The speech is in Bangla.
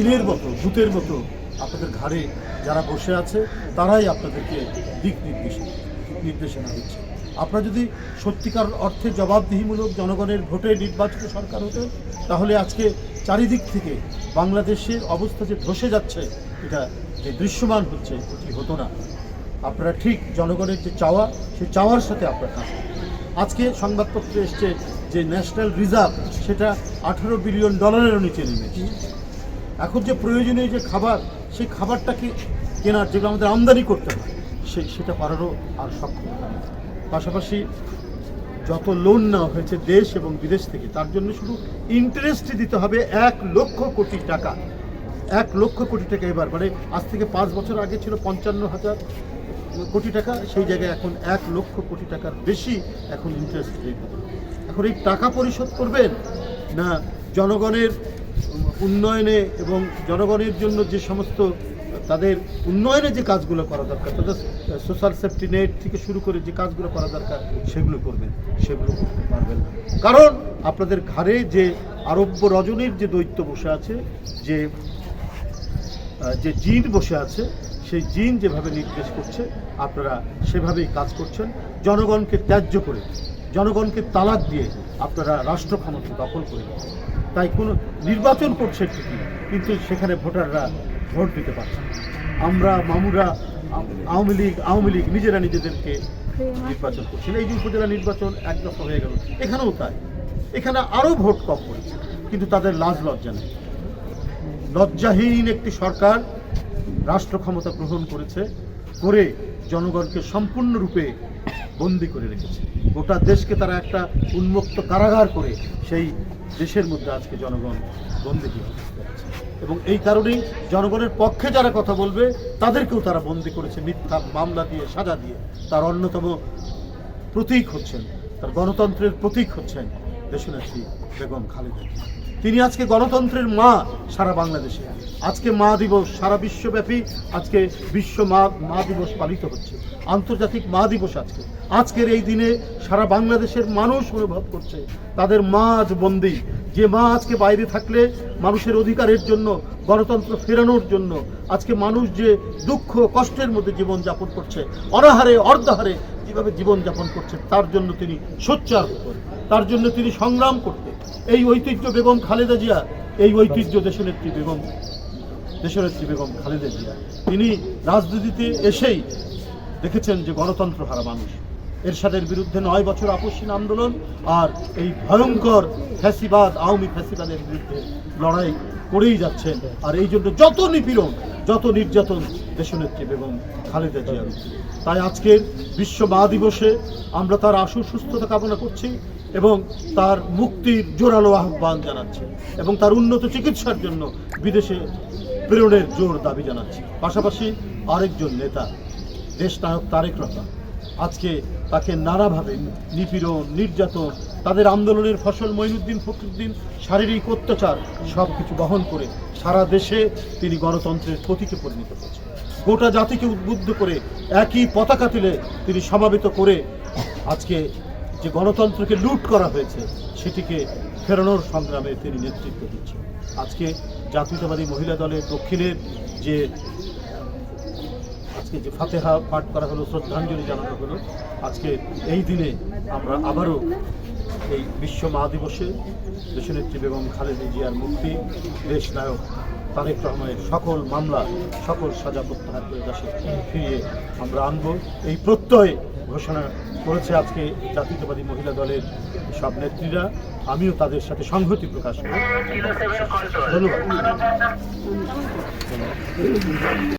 জিনের মতো, ভূতের মতো আপনাদের ঘাড়ে যারা বসে আছে, তারাই আপনাদেরকে দিক নির্দেশ নির্দেশনা দিচ্ছে। আপনারা যদি সত্যিকার অর্থে জবাবদিহিমূলক জনগণের ভোটে নির্বাচিত সরকার হতেন, তাহলে আজকে চারিদিক থেকে বাংলাদেশের অবস্থা যে ধসে যাচ্ছে, এটা যে দৃশ্যমান হচ্ছে, এটি হতো না। আপনারা ঠিক জনগণের যে চাওয়া সেই চাওয়ার সাথে আপনারা কাজ আজকে সংবাদপত্রে এসছে যে ন্যাশনাল রিজার্ভ, সেটা আঠারো বিলিয়ন ডলারেরও নিচে নেমেছে। এখন যে প্রয়োজনীয় যে খাবার, সেই খাবারটাকে কেনার, যেগুলো আমাদের আমদানি করতে হয়, সে, সেটা পারারও আর সক্ষম পাশাপাশি যত লোন নেওয়া হয়েছে দেশ এবং বিদেশ থেকে, তার জন্য শুধু ইন্টারেস্টই দিতে হবে এক লক্ষ কোটি টাকা। এক লক্ষ কোটি টাকা এবার মানে আজ থেকে পাঁচ বছর আগে ছিল পঞ্চান্ন হাজার কোটি টাকা, সেই জায়গায় এখন এক লক্ষ কোটি টাকার বেশি এখন ইন্টারেস্ট রেট এখন এই টাকা পরিশোধ করবেন না জনগণের উন্নয়নে এবং জনগণের জন্য যে সমস্ত, তাদের উন্নয়নে যে কাজগুলো করা দরকার, তাদের সোশ্যাল সেফটি নেট থেকে শুরু করে যে কাজগুলো করা দরকার, সেগুলো করবেন, সেগুলো করতে পারবেন না কারণ আপনাদের ঘাড়ে যে আরব্য রজনীর যে দৈত্য বসে আছে, যে যে জিন বসে আছে, সেই জিন যেভাবে নির্দেশ করছে, আপনারা সেভাবেই কাজ করছেন জনগণকে ত্যায্য করে, জনগণকে তালাক দিয়ে আপনারা রাষ্ট্র ক্ষমতা দখল করে। তাই কোনো নির্বাচন করছে ঠিকই, কিন্তু সেখানে ভোটাররা ভোট দিতে পারছে। আমরা, মামুরা, আওয়ামী লীগ আওয়ামী লীগ নিজেরা নিজেদেরকে নির্বাচন করছিল এই যে উপজেলা নির্বাচন এক দফা হয়ে গেল, এখানেও তাই। এখানে আরও ভোট কম পড়েছে, কিন্তু তাদের লাজ লজ্জা নেই। লজ্জাহীন একটি সরকার রাষ্ট্র ক্ষমতা গ্রহণ করেছে, করে জনগণকে সম্পূর্ণরূপে বন্দি করে রেখেছে। গোটা দেশকে তারা একটা উন্মুক্ত কারাগার করে সেই দেশের মধ্যে আজকে জনগণ বন্দি এবং এই কারণেই জনগণের পক্ষে যারা কথা বলবে, তাদেরকেও তারা বন্দি করেছে, মিথ্যা মামলা দিয়ে, সাজা দিয়ে। তার অন্যতম প্রতীক হচ্ছেন, তার গণতন্ত্রের প্রতীক হচ্ছেন দেশনেত্রী বেগম খালেদা। তিনি আজকে গণতন্ত্রের মা সারা বাংলাদেশে। আজকে মা দিবস সারা বিশ্বব্যাপী আজকে বিশ্ব মা মা দিবস পালিত হচ্ছে। আন্তর্জাতিক মা দিবস আজকে। আজকের এই দিনে সারা বাংলাদেশের মানুষ অনুভব করছে, তাদের মা আজ বন্দী। যে মা আজকে বাইরে থাকলে মানুষের অধিকারের জন্য, গণতন্ত্র ফেরানোর জন্য, আজকে মানুষ যে দুঃখ, কষ্টের মধ্যে জীবনযাপন করছে, অনাহারে, অর্ধাহারে যেভাবে জীবনযাপন করছে, তার জন্য তিনি সোচ্চার হতেন তার জন্য তিনি সংগ্রাম করতেন। এই ঐতিহ্য বেগম খালেদা জিয়া, এই ঐতিহ্য দেশনেত্রী বেগম দেশনেত্রী বেগম খালেদা জিয়া। তিনি রাজনীতিতে এসেই দেখেছেন যে গণতন্ত্র হারা মানুষ। এরশাদের বিরুদ্ধে নয় বছর আপসীন আন্দোলন আর এই ভয়ঙ্কর ফ্যাসিবাদ, আওয়ামী ফ্যাসিবাদের বিরুদ্ধে লড়াই করেই যাচ্ছেন। আর এই জন্য যত নিপীড়ন, যত নির্যাতন দেশনেত্রী বেগম খালেদা উপরে। তাই আজকের বিশ্ব মা দিবসে আমরা তার আশু সুস্থতা কামনা করছি। এবং তার মুক্তির জোরালো আহ্বান জানাচ্ছি এবং তার উন্নত চিকিৎসার জন্য বিদেশে প্রেরণের জোর দাবি জানাচ্ছে। পাশাপাশি আরেকজন নেতা, দেশ নায়ক তারেক রহমান, আজকে তাকে নানাভাবে নিপীড়ন, নির্যাতন, তাদের আন্দোলনের ফসল মঈনুদ্দিন ফখরুদ্দিন, শারীরিক অত্যাচার সব কিছু বহন করে সারা দেশে তিনি গণতন্ত্রের প্রতীকে পরিণত হয়েছেন। গোটা জাতিকে উদ্বুদ্ধ করে একই পতাকা তুলে তিনি সমাবেত করে আজকে যে গণতন্ত্রকে লুট করা হয়েছে, সেটিকে ফেরানোর সংগ্রামে তিনি নেতৃত্ব দিচ্ছেন। আজকে জাতীয়তাবাদী মহিলা দলের দক্ষিণের যে, আজকে যে ফাতেহা পাঠ করা হলো, শ্রদ্ধাঞ্জলি জানানো হলো, আজকে এই দিনে আমরা আবারও এই বিশ্ব মা দিবসে দেশনেত্রী বেগম খালেদা জিয়ার মুক্তি দেশ নায়ক তারেক রহমানের সকল মামলা, সকল সাজা প্রত্যাহার করে দেশে ফিরিয়ে আমরা আনব। এই প্রত্যয় ঘোষণা করেছে আজকে জাতীয়তাবাদী মহিলা দলের সব নেত্রীরা। আমিও তাদের সাথে সংহতি প্রকাশ করি। ধন্যবাদ।